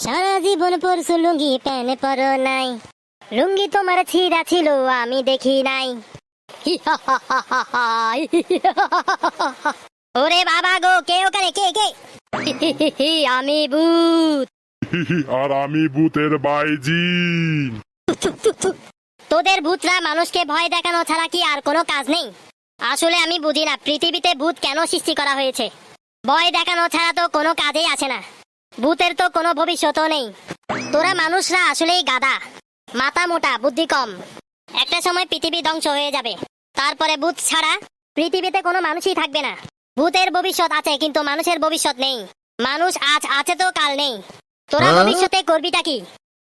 সারা জীবন পরশু লুঙ্গি প্যানে পরো নাই। লুঙ্গি তোমার ছিঁড়া ছিল আমি দেখি নাই। ওরে বাবা গো কে ওখানে? কে কে? আমি ভূত। আর আমি ভূতের বাইজি। তোদের ভূতরা মানুষকে ভয় দেখানো ছাড়া কি আর কোনো কাজ নেই? আসলে আমি বুঝি না পৃথিবীতে ভূত কেন সৃষ্টি করা হয়েছে? ভয় দেখানো ছাড়া তো কোনো কাজেই আসে না। ভূতের তো কোনো ভবিষ্যৎও নেই। তোরা মানুষরা আসলেই গাদা মাথা মোটা বুদ্ধি কম। একটা সময় পৃথিবী ধ্বংস হয়ে যাবে। তারপরে ভূত ছাড়া পৃথিবীতে কোনো মানুষই থাকবে না। ভূতের ভবিষ্যৎ আছে কিন্তু মানুষের ভবিষ্যৎ নেই। মানুষ আজ আছে তো কাল নেই। তোরা ভবিষ্যতে করবিটা কি?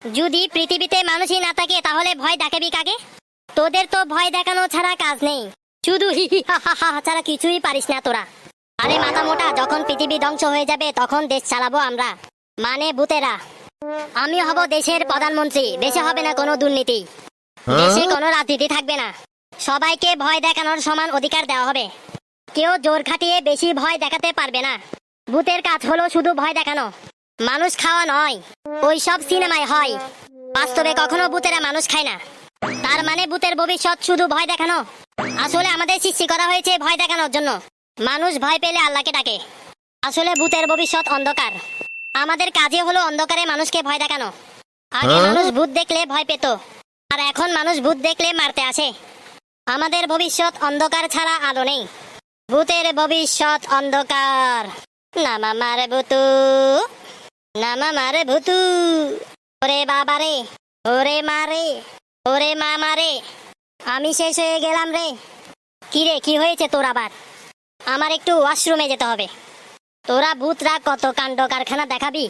যদি পৃথিবীতে মানুষই না থাকে তাহলে ভয় দেখাবি কাকে? তোদের তো ভয় দেখানো ছাড়া কাজ নেই। শুধু হি হি হা হা হা ছাড়া কিছুই পারিস না তোরা। আরে মাথা মোটা যখন পৃথিবী ধ্বংস হয়ে যাবে তখন দেশ চালাবো আমরা। মানে ভূতেরা। আমি হব দেশের প্রধানমন্ত্রী দেশে হবে না কোনো দুর্নীতি। দেশে কোনো রাজনীতি থাকবে না। সবাইকে ভয় দেখানোর সমান অধিকার দেওয়া হবে। কেউ জোর খাটিয়ে বেশি ভয় দেখাতে পারবে না। ভূতের কাজ হলো শুধু ভয় দেখানো। মানুষ খাওয়া নয় ওই সব সিনেমায় হয়। বাস্তবে কখনো ভূতেরা মানুষ খায় না। তার মানে ভূতের ভবিষ্যৎ শুধু ভয় দেখানো? আসলে আমাদের সৃষ্টি করা হয়েছে ভয় দেখানোর জন্য। মানুষ ভয় পেলে আল্লাহকে ডাকে। আসলে ভূতের ভবিষ্যৎ অন্ধকার। আমাদের কাজে হলো অন্ধকারে মানুষকে ভয় দেখানো। আগে মানুষ ভূত দেখলে ভয় পেত আর এখন মানুষ ভূত দেখলে মারতে আসে। আমাদের ভবিষ্যৎ অন্ধকার ছাড়া আলো নেই। ভূতের ভবিষ্যৎ অন্ধকার। নামা মারে ভূতু নামা মারে ভূতু। ওরে বাবা রে ওরে মারে ওরে মা মারে। আমি শেষ হয়ে গেলাম রে। কি রে কি হয়েছে তোর আবার? আমার একটু ওয়াশরুমে যেতে হবে। তোরা ভূতরা কত কাণ্ড কারখানা দেখাবি?